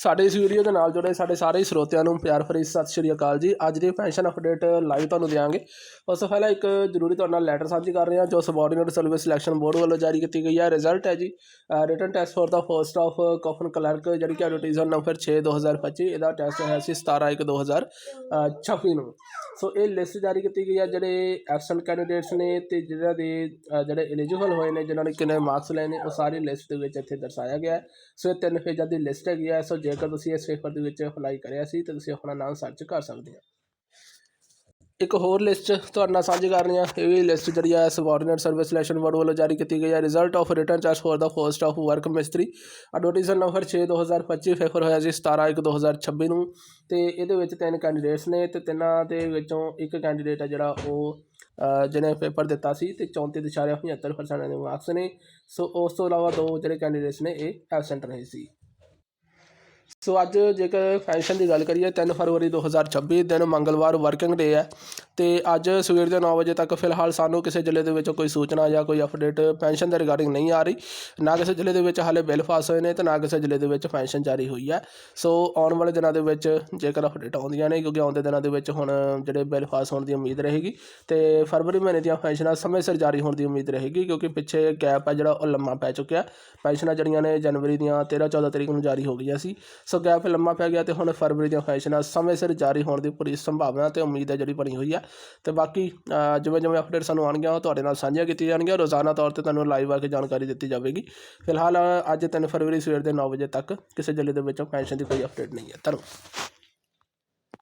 ਸਾਡੇ ਇਸ ਵੀਡੀਓ ਦੇ ਨਾਲ ਜੁੜੇ ਸਾਡੇ ਸਾਰੇ ਸਰੋਤਿਆਂ ਨੂੰ ਪਿਆਰ ਭਰੀ ਸਤਿ ਸ਼੍ਰੀ ਅਕਾਲ ਜੀ। ਅੱਜ ਦੀ ਪੈਨਸ਼ਨ ਅਪਡੇਟ ਲਾਈਵ ਤੁਹਾਨੂੰ ਦਿਆਂਗੇ। ਉਸ ਤੋਂ ਪਹਿਲਾਂ ਇੱਕ ਜ਼ਰੂਰੀ ਤੁਹਾਡੇ ਨਾਲ ਲੈਟਰ ਸਾਂਝੀ ਕਰ ਰਹੇ ਹਾਂ ਜੋ ਸਬਆਰਡੀਨੇਟ ਸਰਵਿਸ ਸਿਲੈਕਸ਼ਨ ਬੋਰਡ ਵੱਲੋਂ ਜਾਰੀ ਕੀਤੀ ਗਈ ਹੈ ਰਿਜ਼ਲਟ ਹੈ ਜੀ written test for the first of ਕਾਫਨ clerk ਜਿਹੜੀ ਕਿ ਐਡਵਰਟਾਈਜ਼ਰ ਨੰਬਰ 6 2025 ਇਹਦਾ ਟੈਸਟ ਹੈ ਸੀ 17 1 2026 ਨੂੰ। ਸੋ ਇਹ ਲਿਸਟ ਜਾਰੀ ਕੀਤੀ ਗਈ ਹੈ ਜਿਹੜੇ ਐਬਸੈਂਟ ਕੈਂਡੀਡੇਟਸ ਨੇ ਤੇ ਜਿਹਨਾਂ ਦੇ ਜਿਹੜੇ ਐਲੀਜੀਬਲ ਹੋਏ ਨੇ ਜਿਨ੍ਹਾਂ ਨੇ ਕਿੰਨੇ ਮਾਰਕਸ ਲਏ ਨੇ, ਉਹ ਸਾਰੀ ਲਿਸਟ ਦੇ ਵਿੱਚ ਇੱਥੇ ਦਰਸਾਇਆ ਗਿਆ ਹੈ। ਸੋ ਇਹ ਤਿੰਨ ਫੇਜਾਂ ਦੀ ਲਿਸਟ ਹੈਗੀ ਹੈ ਸੋ ਜੇਕਰ ਤੁਸੀਂ ਇਸ ਪੇਪਰ ਦੇ ਵਿੱਚ ਅਪਲਾਈ ਕਰਿਆ ਸੀ, ਤਾਂ ਤੁਸੀਂ ਆਪਣਾ ਨਾਮ ਸਰਚ ਕਰ ਸਕਦੇ ਹੋ। ਇੱਕ ਹੋਰ ਲਿਸਟ ਤੁਹਾਡੇ ਨਾਲ ਸਾਂਝੀ ਕਰ ਰਹੇ। ਹਾਂ ਇਹ ਵੀ ਲਿਸਟ ਜਿਹੜੀ ਆ ਸਬਆਰਡੀਨੇਟ ਸਰਵਿਸ ਸਿਲੈਕਸ਼ਨ ਬੋਰਡ ਵੱਲੋਂ ਜਾਰੀ ਕੀਤੀ ਗਈ ਹੈ result of written test for the first of work ਮਿਸਤਰੀ। ਐਡਵਰਟਾਈਜ਼ਰ ਨੰਬਰ 6 2025 ਫੇਫਰ ਹੋਇਆ ਸੀ 17 1 2026 ਨੂੰ। ਤੇ ਇਹਦੇ ਵਿੱਚ ਤਿੰਨ ਕੈਂਡੀਡੇਟਸ ਨੇ ਤੇ ਤਿੰਨਾਂ ਦੇ ਵਿੱਚੋਂ ਇੱਕ ਕੈਂਡੀਡੇਟ ਹੈ ਜਿਹੜਾ ਉਹ ਜਿਹਨੇ ਪੇਪਰ ਦਿੱਤਾ ਸੀ ਤੇ 34.75% ਦੇ ਮਾਰਕਸ ਨੇ। ਸੋ ਉਸ ਤੋਂ ਇਲਾਵਾ ਦੋ ਜਿਹੜੇ ਕੈਂਡੀਡੇਟਸ ਨੇ, ਇਹ ਐਬਸੈਂਟ ਰਹੇ ਸੀ। ਸੋ ਅੱਜ ਜੇਕਰ ਪੈਨਸ਼ਨ ਦੀ ਗੱਲ ਕਰੀਏ, ਤਿੰਨ ਫਰਵਰੀ 2026 ਦਿਨ ਮੰਗਲਵਾਰ ਵਰਕਿੰਗ ਡੇ ਹੈ। ਅਤੇ ਅੱਜ ਸਵੇਰ ਦੇ ਨੌ ਵਜੇ ਤੱਕ ਫਿਲਹਾਲ ਸਾਨੂੰ ਕਿਸੇ ਜ਼ਿਲ੍ਹੇ ਦੇ ਵਿੱਚ ਕੋਈ ਸੂਚਨਾ ਜਾਂ ਕੋਈ ਅਪਡੇਟ ਪੈਨਸ਼ਨ ਦੇ ਰਿਗਾਰਡਿੰਗ ਨਹੀਂ ਆ ਰਹੀ। ਨਾ ਕਿਸੇ ਜ਼ਿਲ੍ਹੇ ਦੇ ਵਿੱਚ ਹਾਲੇ ਬਿੱਲ ਪਾਸ ਹੋਏ ਨੇ ਤੇ ਨਾ ਕਿਸੇ ਜ਼ਿਲ੍ਹੇ ਦੇ ਵਿੱਚ ਪੈਨਸ਼ਨ ਜਾਰੀ ਹੋਈ ਹੈ। ਸੋ ਆਉਣ ਵਾਲੇ ਦਿਨਾਂ ਦੇ ਵਿੱਚ ਜੇਕਰ ਅਪਡੇਟ ਆਉਂਦੀਆਂ ਨੇ, ਕਿਉਂਕਿ ਆਉਂਦੇ ਦਿਨਾਂ ਦੇ ਵਿੱਚ ਹੁਣ ਜਿਹੜੇ ਬਿੱਲ ਪਾਸ ਹੋਣ ਦੀ ਉਮੀਦ ਰਹੇਗੀ ਤੇ ਫਰਵਰੀ ਮਹੀਨੇ ਦੀਆਂ ਪੈਨਸ਼ਨਾਂ ਸਮੇਂ ਸਿਰ ਜਾਰੀ ਹੋਣ ਦੀ ਉਮੀਦ ਰਹੇਗੀ, ਕਿਉਂਕਿ ਪਿੱਛੇ ਗੈਪ ਹੈ ਜਿਹੜਾ ਉਹ ਲੰਮਾ ਪੈ ਚੁੱਕਿਆ ਪੈਨਸ਼ਨਾਂ ਜਿਹੜੀਆਂ ਨੇ ਜਨਵਰੀ ਦੀਆਂ 13 14 ਤਰੀਕ ਨੂੰ ਜਾਰੀ ਹੋ ਗਈਆਂ ਸੀ। ਸੋ ਗੈਪ ਲੰਮਾ ਪੈ ਗਿਆ ਤੇ ਹੁਣ ਫਰਵਰੀ ਦੀਆਂ ਪੈਨਸ਼ਨਾਂ ਸਮੇਂ ਸਿਰ ਜਾਰੀ ਹੋਣ ਦੀ ਪੂਰੀ ਸੰਭਾਵਨਾ ਤੇ ਉਮੀਦ ਹੈ ਜਿਹੜੀ ਬਣੀ ਹੋਈ ਹੈ। ਤੇ ਬਾਕੀ ਜਿਵੇਂ ਜਿਵੇਂ ਅਪਡੇਟ ਸਾਨੂੰ ਆਉਣਗੀਆਂ, ਉਹ ਤੁਹਾਡੇ ਨਾਲ ਸਾਂਝੀਆਂ ਕੀਤੀਆਂ ਜਾਣਗੀਆਂ। ਰੋਜ਼ਾਨਾ ਤੌਰ ਤੇ ਤੁਹਾਨੂੰ ਲਾਈਵ ਆ ਕੇ ਜਾਣਕਾਰੀ ਦਿੱਤੀ ਜਾਵੇਗੀ। ਫਿਲਹਾਲ, ਅੱਜ 3 ਫਰਵਰੀ ਸਵੇਰ ਦੇ 9 ਵਜੇ ਤੱਕ ਕਿਸੇ ਜ਼ਿਲ੍ਹੇ ਦੇ ਵਿੱਚੋਂ ਪੈਨਸ਼ਨ ਦੀ ਕੋਈ ਅਪਡੇਟ ਨਹੀਂ ਹੈ। ਧੰਨਵਾਦ।